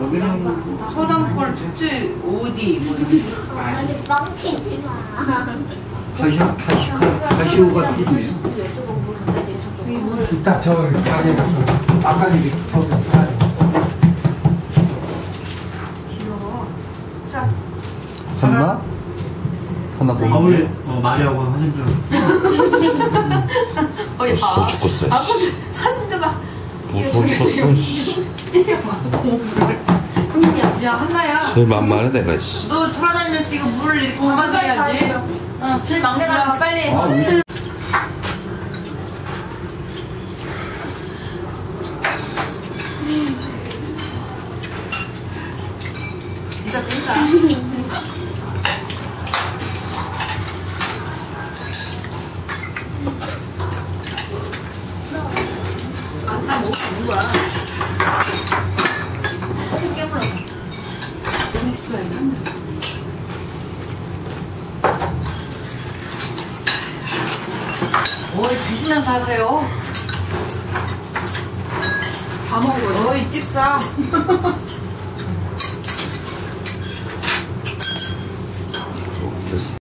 여기는 서당골 특제 어디 뭐 이런 뻥치지 마. 카시오 카시오 카시오가 필요해요. 이따 저 가게 가서 아까 이게 저기 사야 돼. 하나? 하나 아, 보면 우리 어, 마리하고 사진 좀. 어, 야. 무서워 죽겠어 아, 근데 사진도 막. 무서워 죽겠어 야, 한나야. 제일 만만해 내가 씨. 너 돌아다니면서 이거 물을 이렇게 담아줘야지. 어, 제일 막내가 빨리. 어, 이사 뺀다. 다수 있는 거야. 깨물어. 어이 드시면서 하세요. 다 먹어요. 어이 찍사.